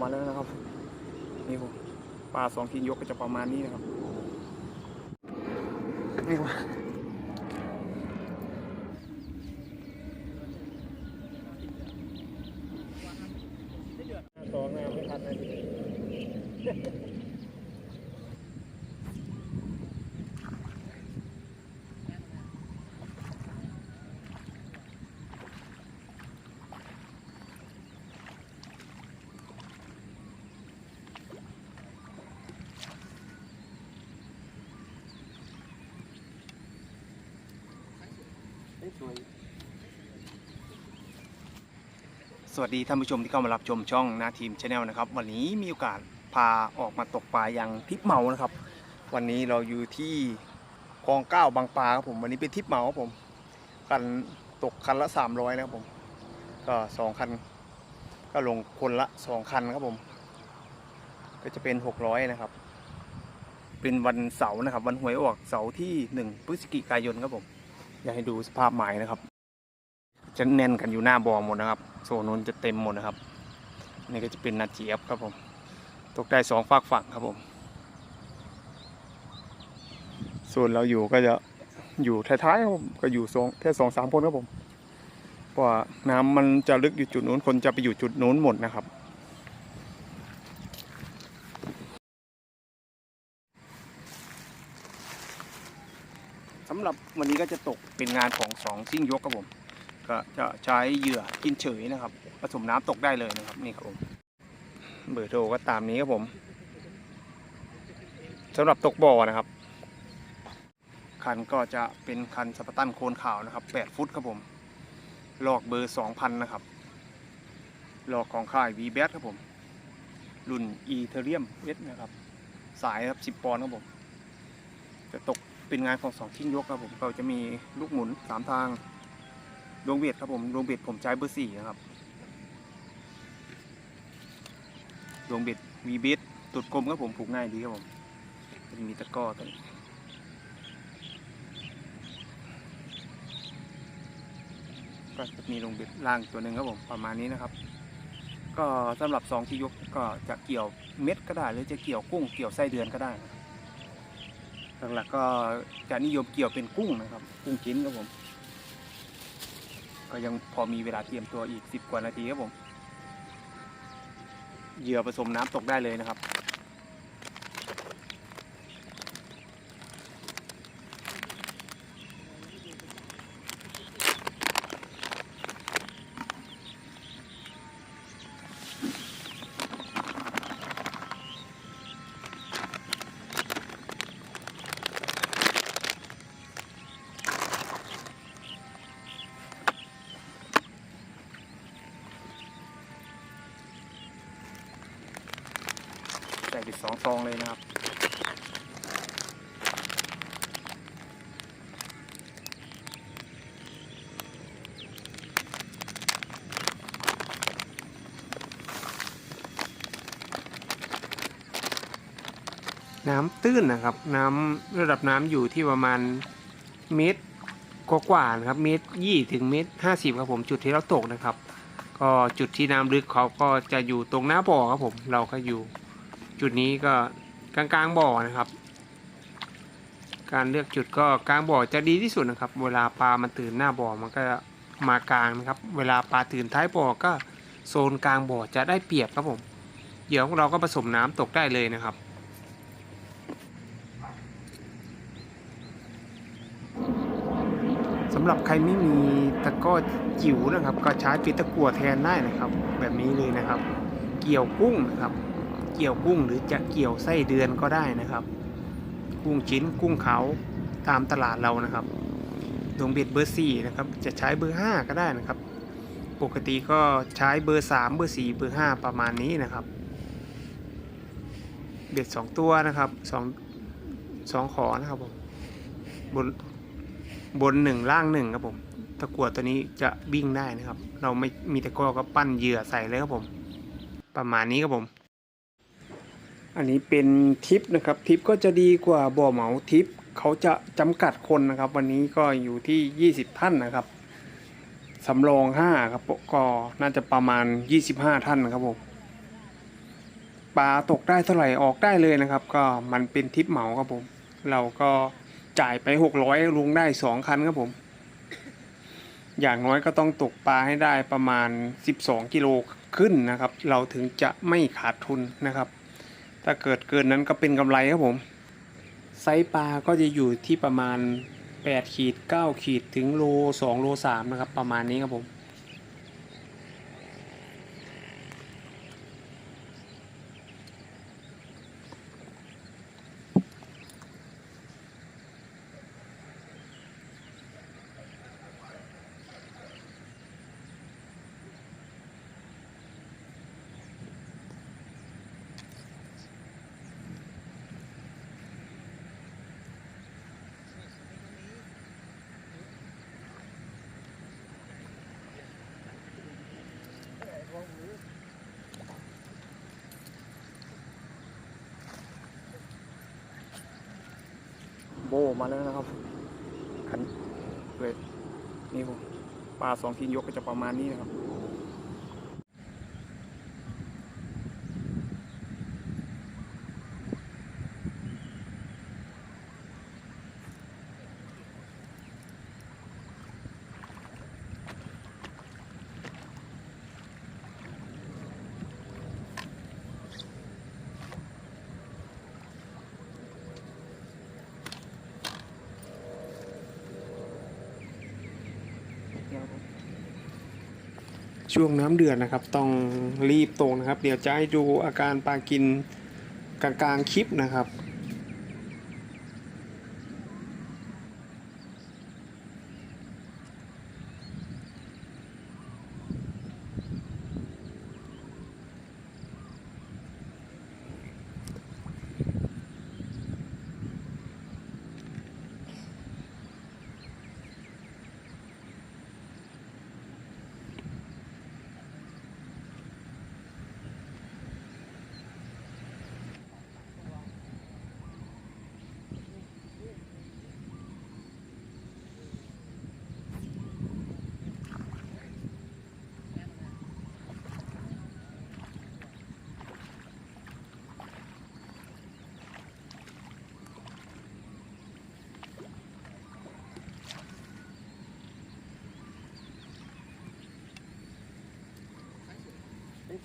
มาแล้วนะครับ นี่ผมปลาสองขีนยกก็จะประมาณนี้นะครับนี่ว่าส สวัสดีท่านผู้ชมที่เข้ามารับชมช่องนาทีมชาแนลนะครับวันนี้มีโอกาสพาออกมาตกปลาอย่างทิปเหมานะครับ วันนี้เราอยู่ที่คลองเก้าบางปลาครับผมวันนี้เป็นทิปเหมาครับผมกันตกคันละ300นะครับผมก็สองคันก็ลงคนละสองคันครับผม ก็จะเป็น600นะครับ เป็นวันเสาร์นะครับ วันหวยออกเสาร์ที่ 1พฤศจิกายนครับผม อยากให้ดูสภาพหมายนะครับ จะแน่นกันอยู่หน้าบ่อหมดนะครับ โซนนู้นจะเต็มหมดนะครับนี่ก็จะเป็นนาเจียบครับผม ตกได้สองฝากฝั่งครับผม ส่วนเราอยู่ก็จะอยู่ท้ายๆครับผมก็อยู่สองแค่สองสามคนครับผมเพราะว่าน้ำมันจะลึกอยู่จุดนู้นคนจะไปอยู่จุดนู้นหมดนะครับสำหรับวันนี้ก็จะตกเป็นงานของสองซิ่งยกครับผม ก็จะใช้เหยื่อกินเฉยนะครับ ผสมน้ำตกได้เลยนะครับนี่ครับผมเบอร์โทรก็ตามนี้ครับผมสำหรับตกบ่อนะครับ คันก็จะเป็นคันสปาตันโคนขาวนะครับ8ฟุตครับผมลอกเบอร์2,000นะครับลอกของค่าย v b a t ครับผม รุ่น e t h e r e u m S นะครับ สายครับ10ปอนด์ครับผม จะตกเป็นงานของสองทิ้งยกครับผมก็จะมีลูกหมุน 3 ทาง ดวงเบียดครับผมดวงเบียดผมใช้เบอร์สี่นะครับดวงเบียดวีเบสตุดกลมครับผมผูกง่ายดีครับผมจะมีตะก้อตัวนี้ก็จะมีดวงเบียดล่างตัวหนึ่งครับผมประมาณนี้นะครับ ก็สำหรับซองที่ยกก็จะเกี่ยวเม็ดก็ได้ หรือจะเกี่ยวกุ้งเกี่ยวไส้เดือนก็ได้หลักๆก็จะนิยมเกี่ยวเป็นกุ้งนะครับ กุ้งชิ้นครับผม ก็ยังพอมีเวลาเตรียมตัวอีก 10 กว่านาทีครับผม เหยื่อผสมน้ำตกได้เลยนะครับ ใส่ไปสองซองเลยนะครับน้ำตื้นนะครับ น้ำระดับน้ำอยู่ที่ประมาณเมตรกว่าๆนะครับเมตรยี่ถึงเมตรห้าสิบครับผมจุดที่เราตกนะครับ ก็จุดที่น้ำลึกเขาก็จะอยู่ตรงหน้าบ่อครับผมเราก็อยู่ จุดนี้ก็กลางๆบ่อนะครับ การเลือกจุดก็กลางบ่อจะดีที่สุดนะครับ เวลาปลามันตื่นหน้าบ่อมันก็มากลางนะครับ เวลาปลาตื่นท้ายบ่อก็โซนกลางบ่อจะได้เปรียบครับผมเหยื่อของเราก็ผสมน้ำตกได้เลยนะครับสำหรับใครไม่มีตะก้อจิ๋วนะครับ ก็ใช้ป็นตะกั่วแทนได้นะครับ แบบนี้เลยนะครับ เกี่ยวกุ้งนะครับ เกี่ยวกุ้งหรือจะเกี่ยวไส้เดือนก็ได้นะครับ กุ้งชิ้นกุ้งเขาตามตลาดเรานะครับดวงเบ็ดเบอร์สี่นะครับจะใช้เบอร์ห้าก็ได้นะครับ ปกติก็ใช้เบอร์สามเบอร์สี่เบอร์ห้าประมาณนี้นะครับ เบ็ดสองตัวนะครับสองสองขอนะครับผมบนบนหนึ่งล่างหนึ่งครับผมตะกั่วตัวนี้จะวิ่งได้นะครับ เราไม่มีตะกร้อก็ปั้นเหยื่อใส่เลยครับผม ประมาณนี้ครับผม อันนี้เป็นทิปนะครับทิปก็จะดีกว่าบ่อเหมาทิปเขาจะจำกัดคนนะครับ วันนี้ก็อยู่ที่ 20 ท่านนะครับสำรอง 5 ครับก็น่าจะประมาณ 25 ท่านนะครับผมปลาตกได้เท่าไหร่ออกได้เลยนะครับ ก็มันเป็นทิปเหมาครับผม เราก็จ่ายไปหกร้อยลงได้สองคันครับผม อย่างน้อยก็ต้องตกปลาให้ได้ประมาณ 12 กิโลขึ้นนะครับ เราถึงจะไม่ขาดทุนนะครับ ถ้าเกิดเกินนั้นก็เป็นกำไรครับผม ไซส์ปลาก็จะอยู่ที่ประมาณ8ขีด9ขีดถึงโล2โล3นะครับประมาณนี้ครับผม โบมาแล้วนะครับขันเวทนี่ผมปลาสองทิ้งยกก็จะประมาณนี้นะครับ ช่วงน้ำเดือดนะครับ ต้องรีบตรงนะครับ เดี๋ยวจะให้ดูอาการปลากินกลางๆคลิปนะครับ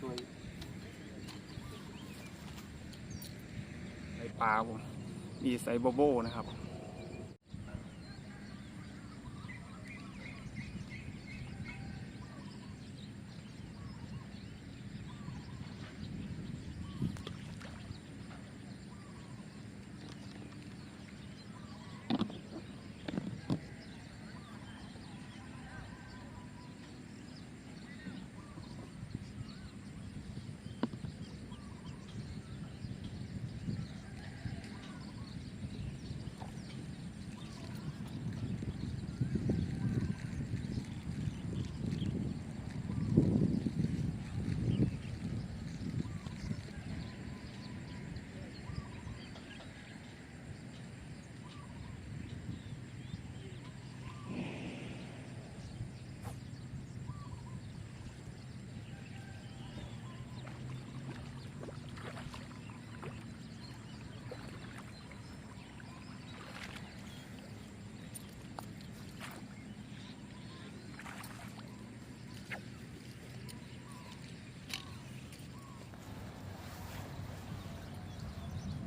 สวยใส่ ปลาผมมีไซโบโบนะครับ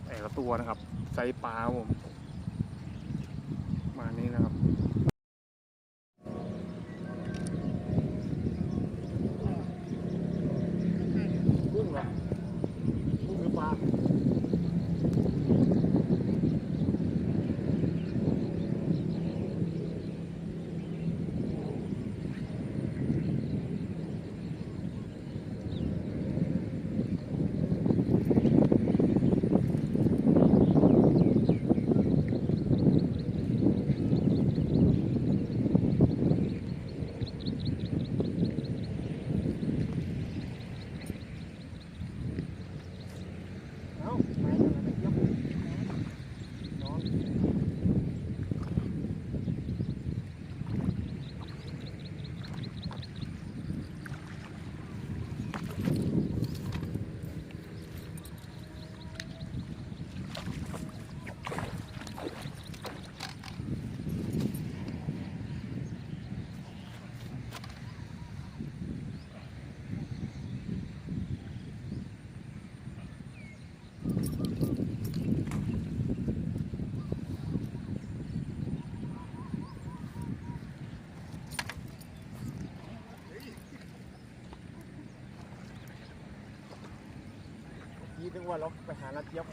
แต่ ละตัวนะครับไซส์ปลาผม ว่าเราไปหานาเจี๊ยบ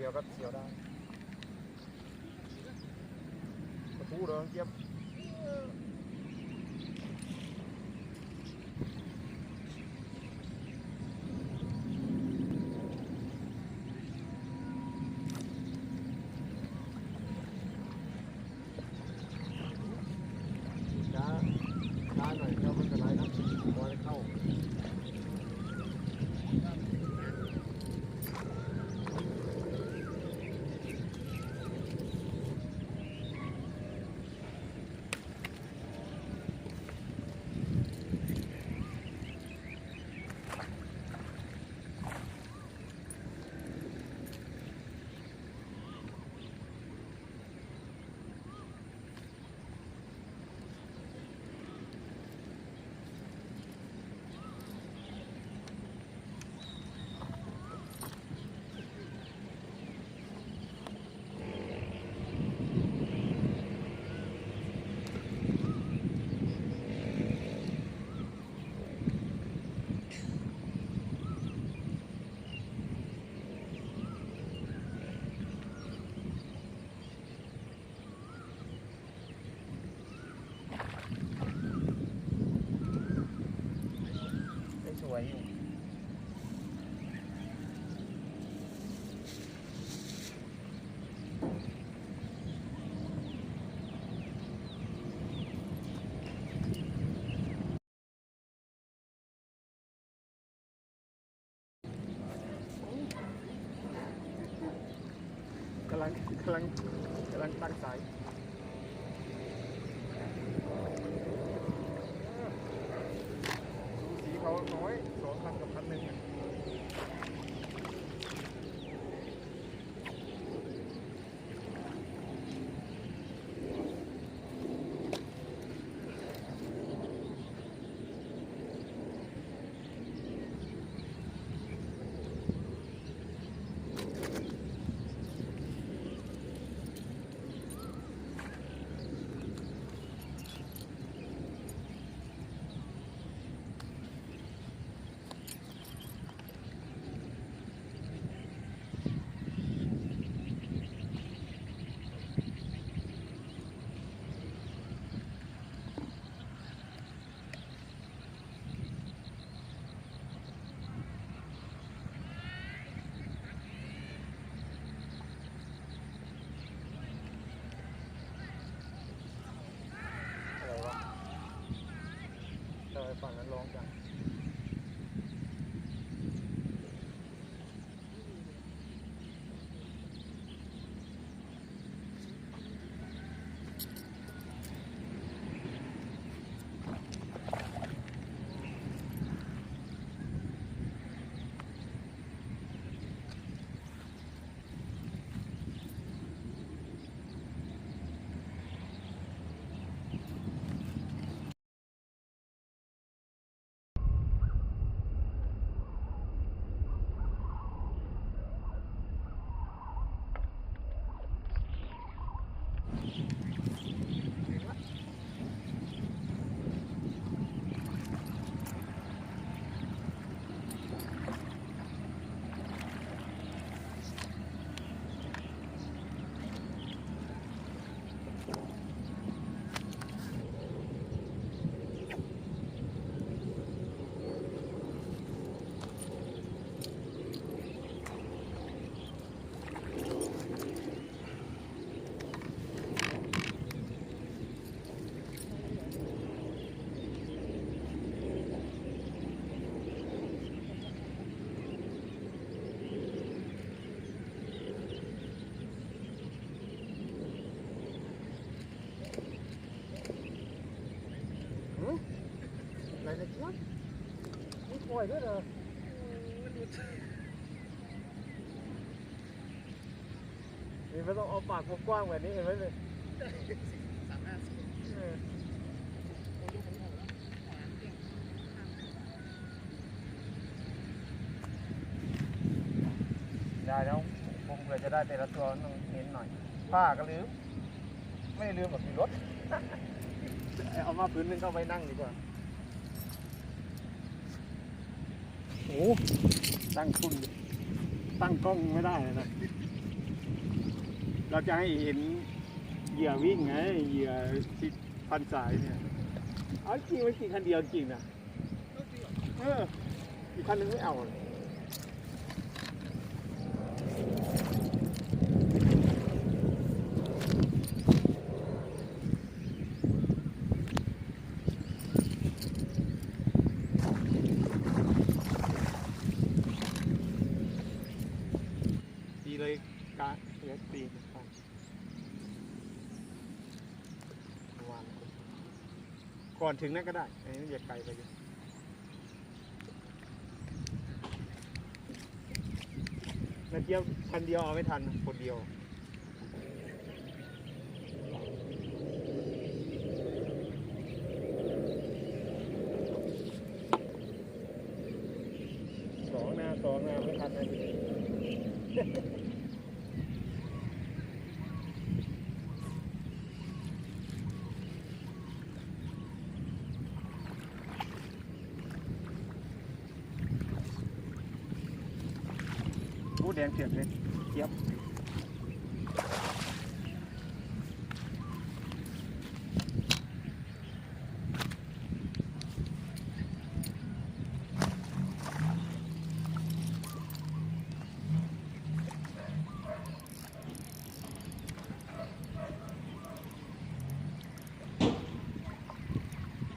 เดียวก็เสียวได้ประตูเดินเกียบ lang, dalan tagsay. วยด้วยนะนี่ไม่ต้องเอาปากกว้างๆแบบนี้เห็นไหมเลยสาได้แล้วผมเลยจะได้แต่ละตัวต้องเน้นหน่อย ผ้าก็ลืม ไม่ลืมแบบมีรถ เอามาพื้นนึงเข้าไปนั่งดีกว่า โอ้ตั้งคุณตั้งกล้องไม่ได้เลยนะ เราจะให้เห็นเหยื่อวิ่งไงเหยื่อที่พันสายเนี่ย เอาจริงไม่กี่คันเดียวจริงนะเอออีกคันนึงไม่เอาเลย ตีเลยกะเดี๋ยวตีไปวาง ก่อนถึงนั่นก็ได้อันนี้อย่าไกลไปเลยนาเดียวพันเดียวเอาไม่ทันคนเดียว สองนาสองนาไม่ทันนะที โอ้แดงเสียบเลยเจี๊ยบ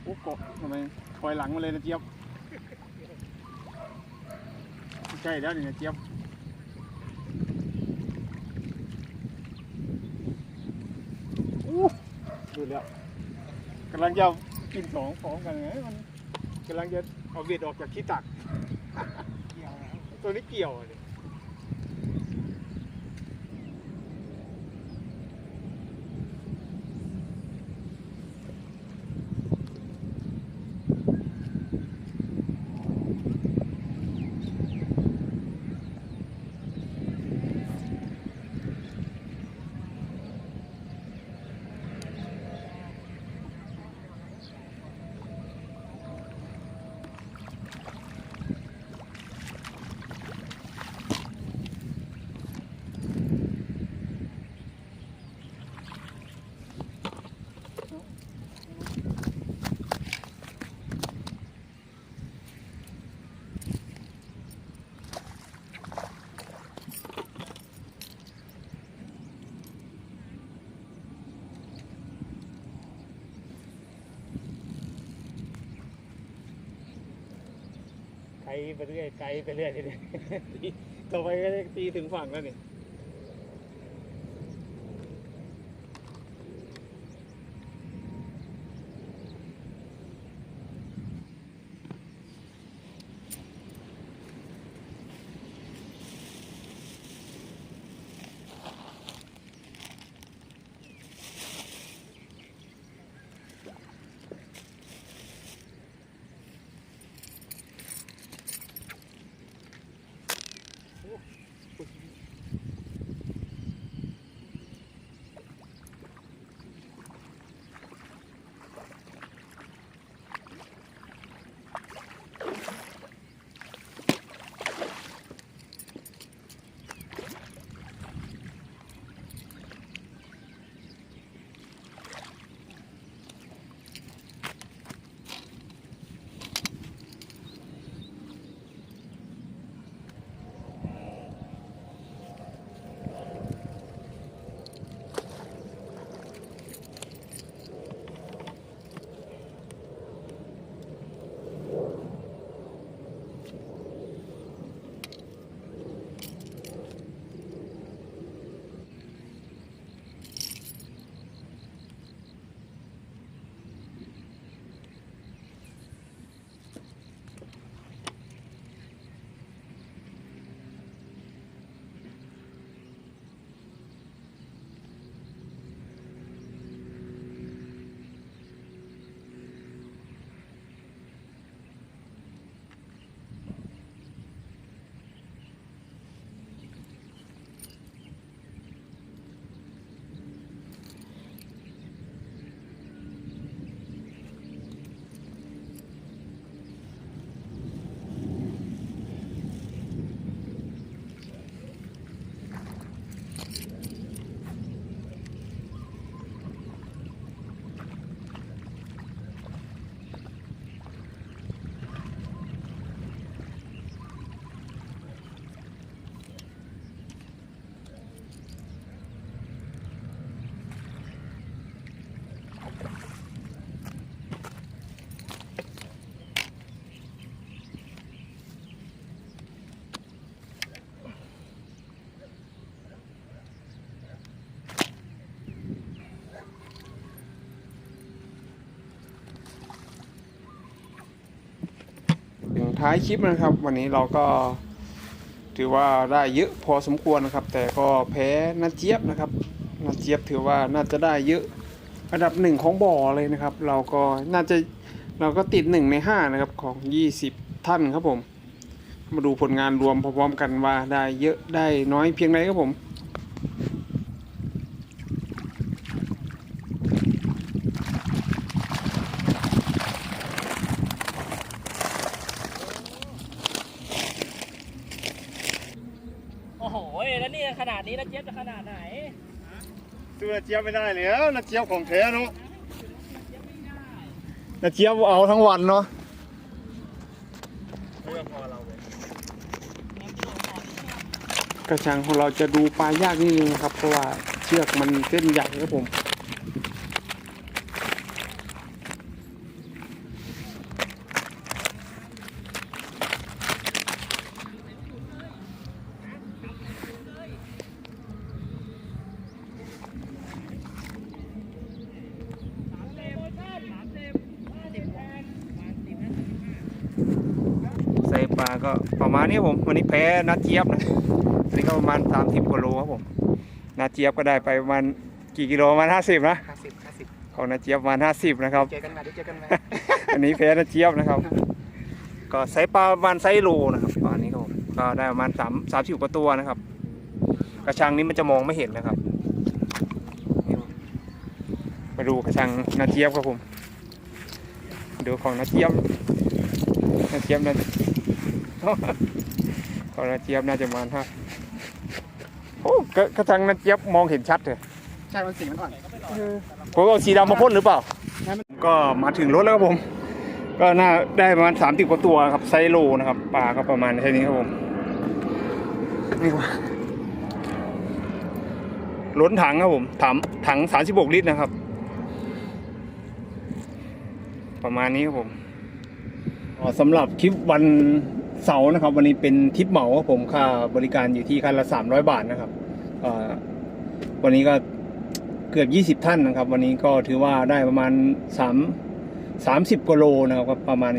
โอ้เกาะ ทำไมปล่อยหลังมาเลยนะเจี๊ยบใช่แล้วนี่นะเจี๊ยบอู้ดูแล้วกำลังจะกินสองของกันไงมันกำลังจะเอาเบ็ดออกจากขี้ตักเกี่ยวตัวนี้เกี่ยวอะดิ ไปเรื่อยไกลไปเรื่อยเลยตีต่อไปก็จะตีถึงฝั่งแล้วนี่ ท้ายคลิปนะครับ วันนี้เราก็ถือว่าได้เยอะพอสมควรนะครับ แต่ก็แพ้นาเจี๊ยบนะครับนาเจี๊ยบถือว่าน่าจะได้เยอะอันดับหนึ่งของบ่อเลยนะครับ เราก็น่าจะเราก็ติดหนึ่งในห้านะครับของ 20 ท่านครับผม มาดูผลงานรวมพร้อมๆกันว่าได้เยอะได้น้อยเพียงไรครับผม โอ้โห แล้วนี่ ขนาดนี้แล้วเจี๊ยบจะขนาดไหนซื้อนาเจี๊ยบไม่ได้แล้วนาเจี๊ยบของแท้เนาะนาเจี๊ยบเอาทั้งวันเนาะกระชังของเราจะดูปลายากนิดนึงนะครับ เพราะว่าเชือกมันเส้นใหญ่ครับผม ปลาก็ประมาณนี้ครับผมวันนี้แพ้นาเจี๊ยบนะอันนี้ก็ประมาณ 30กิโลครับผมนาเจี๊ยบก็ได้ไปประมาณกี่กิโลประมาณ50 นะห้าสิบห้าสิบของนาเจี๊ยบประมาณ50 นะครับ เจอกันมาเดี๋ยวเจอกันมาอันนี้แพ้นาเจี๊ยบนะครับ ก็ไซส์ปลาประมาณไซส์โลนะครับปลานี้ครับผมก็ได้ประมาณสามสามสิบกว่าตัวนะครับ กระชังนี้มันจะมองไม่เห็นนะครับนี่มาดูกระชังนาเจี๊ยบครับผม ดูของนาเจี๊ยบนาเจี๊ยบนะ ของนาเจี๊ยบน่าจะประมาณห้าโอ้กระกระชังนาเจี๊ยบมองเห็นชัดเลยใช่มันสีมันอ่อนผมเอาสีดำมาพ่นหรือเปล่า ก็มาถึงรถแล้วครับผม ก็น่าได้ประมาณสามสิบกว่าตัวครับไซโลนะครับปลาก็ประมาณแค่นี้ครับผมนี่ว่าล้นถังครับผมถังถังสามสิบกลิตรนะครับ ประมาณนี้ครับผมอ๋อสำหรับคลิปวัน เสาร์นะครับ วันนี้เป็นทริปเหมาครับผมค่าบริการอยู่ที่คันละสามร้อยบาทนะครับวันนี้ก็เกือบ20ท่านนะครับ วันนี้ก็ถือว่าได้ประมาณ3 30กว่าโลนะครับประมาณ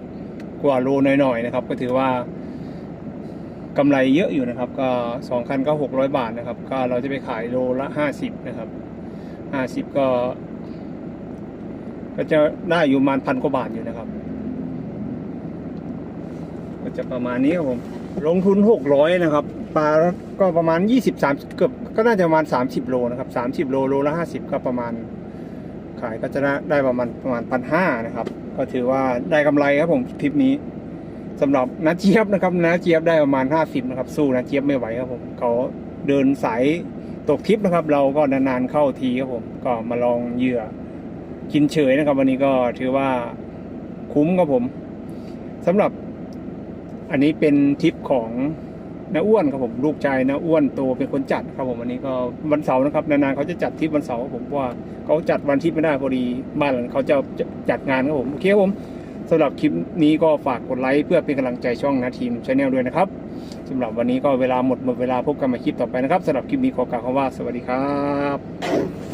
30กว่าโลหน่อยๆนะครับ ก็ถือว่ากำไรเยอะอยู่นะครับ ก็2คันก็600บาทนะครับ ก็เราจะไปขายโลละ50นะครับ50ก็ ก็จะได้อยู่ประมาณพันกว่าบาทอยู่นะครับ ก็จะประมาณนี้ครับผม ลงทุน 600 นะครับ ปลาก็ประมาณ 20 3เกือบก็น่าจะประมาณ 30 โลนะครับ30 โลโลละ 50 ก็ประมาณ ขายก็จะได้ประมาณประมาณพันห้านะครับ ก็ถือว่าได้กำไรครับผมทริปนี้สำหรับนาเจี๊ยบนะครับนาเจี๊ยบได้ประมาณ 50 นะครับ สู้นาเจี๊ยบไม่ไหวครับผมเขาเดินสายตกทริปนะครับ เราก็นานๆเข้าทีครับผมก็มาลองเหยื่อกินเฉยนะครับ วันนี้ก็ถือว่าคุ้มครับผมสำหรับ อันนี้เป็นทริปของน้าอ้วนครับผมลูกชายน้าอ้วนโตเป็นคนจัดครับผมวันนี้ก็วันเสาร์นะครับนานๆเขาจะจัดทริปวันเสาร์ครับผมเพราะว่าเขาจัดวันทริปไม่ได้พอดีบ้านหลังเขาจะจัดงานครับผมโอเคครับผมสำหรับคลิปนี้ก็ฝากกดไลค์เพื่อเป็นกำลังใจช่องนาทีมชาแนลด้วยนะครับสำหรับวันนี้ก็เวลาหมดหมดเวลาพบกันใหม่คลิปต่อไปนะครับสำหรับคลิปนี้ขอกล่าวคำว่าสวัสดีครับ